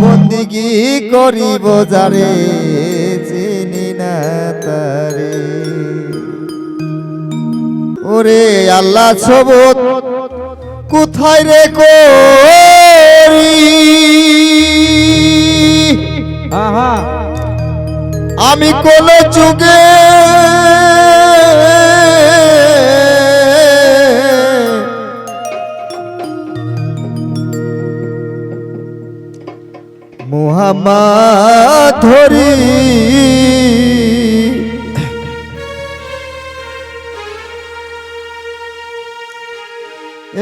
বন্দিগি করিব যারে চিনি না তারে। ওরে আল্লাহ সবত কোথায় রে করি? আহা। আমি কোন যুগে মুহাম্মদ ধরি।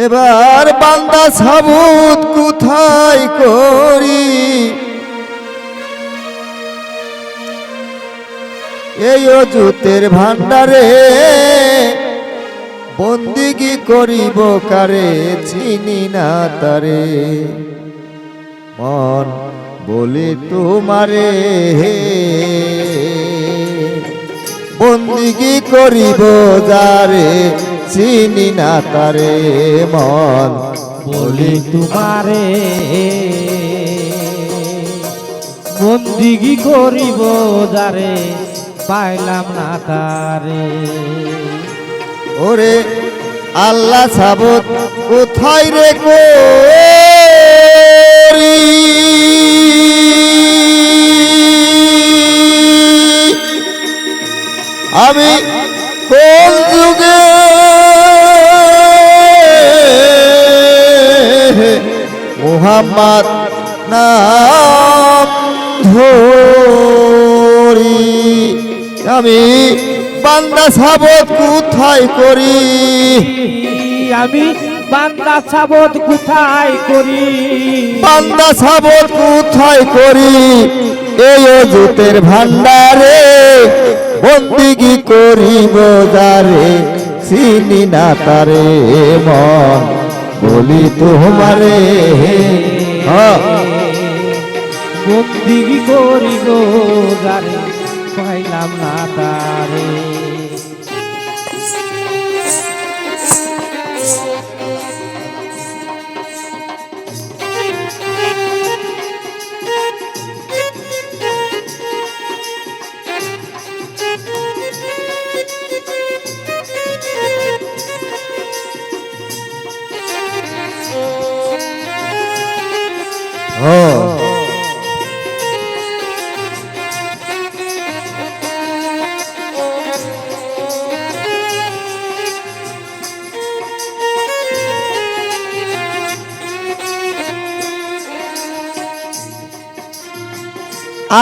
এবার বান্দা সাবুত কোথায় করি? এই অজুতের ভান্ডারে বন্দিগি করিব কারে, চিনি না তারে। মন বলি তোমারে বন্দিগি করিব যারে, চিনি না তারে মন। বলি তোমারে বন্দিগি করিব যারে, পাইলাম না তারে। ওরে আল্লাহ সাবত, কোথায় রে করি আমি কোন যুগে মুহাম্মদ নাম ধরি? আমি বান্দা সাবত কোথায় করি? আমি বান্দা সাবত কোথায় করি? বান্দা সাবত কোথায় করি? এই অজুতের ভান্ডারে বন্দিগি করিব যারে, চিনি না তারে মন। বলি তোমারে বন্দিগি করিব যারে, পাইলাম না তারে। হ্যাঁ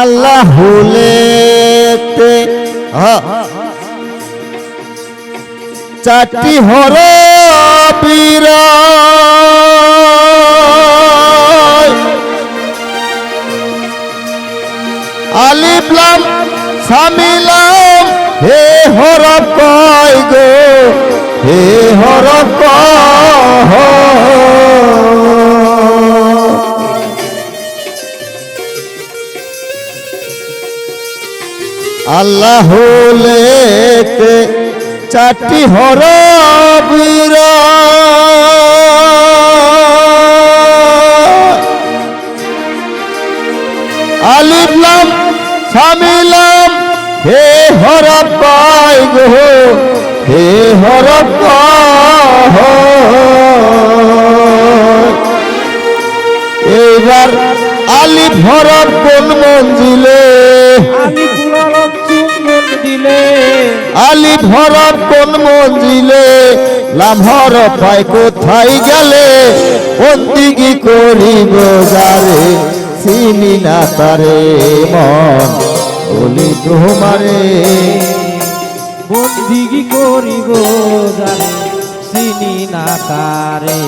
আল্লাহ হুলেতে। চারটি হর বীর সামিলাম হে হর কয় গো, হে হর কয়। আল্লাহ লেতে চারটি হর বীর আলিফলাম সামিলাম হে হর পাই গো হে হর এইবার আলিফ হরফ কোন মঞ্জিলে? আলি ভরব কোন মঞ্জিলে? লাভর পাই কোথায় গেলে? বন্দিগি করিব যারে? চিনি না তারে মন। বলি তোমারে বন্দিগি করিব জানি চিনি না তারে।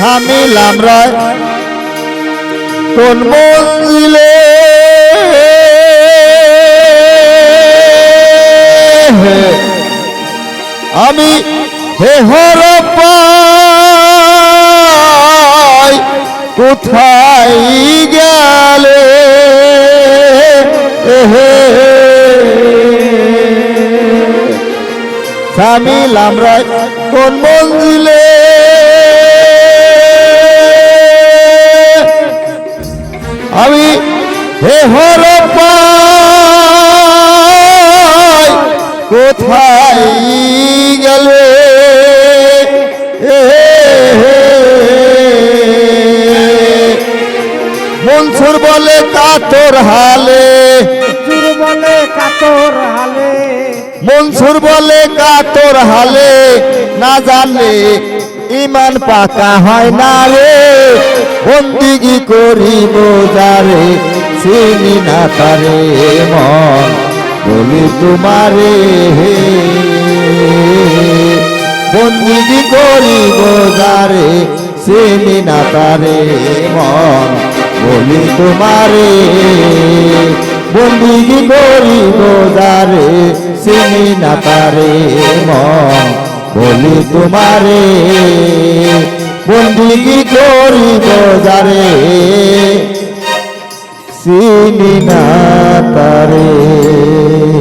থামিলাম রায়। কোন মঞ্জিলে আমি হে হর পাই, কোথায় গেলে? হে থামিলাম রায়। কোন মঞ্জিলে আমি হে হর পাই কোথায় গেলে? মনসুর বলে কাতর হালে। বলে কাতর হালে। মনসুর বলে কাতর হালে। না জানলে ইমান পাকা হয় না রে। বন্দিগি করিব যারে? চিনি না তারে মন। বলি তোমারে হে। বন্দিগি করিব যারে? চিনি না তারে মন। বলি তোমারে বন্দিগি করিব যারে? চিনি না তারে মন। বলি তোমারে বন্দিগি করিব যারে? চিনি না তারে।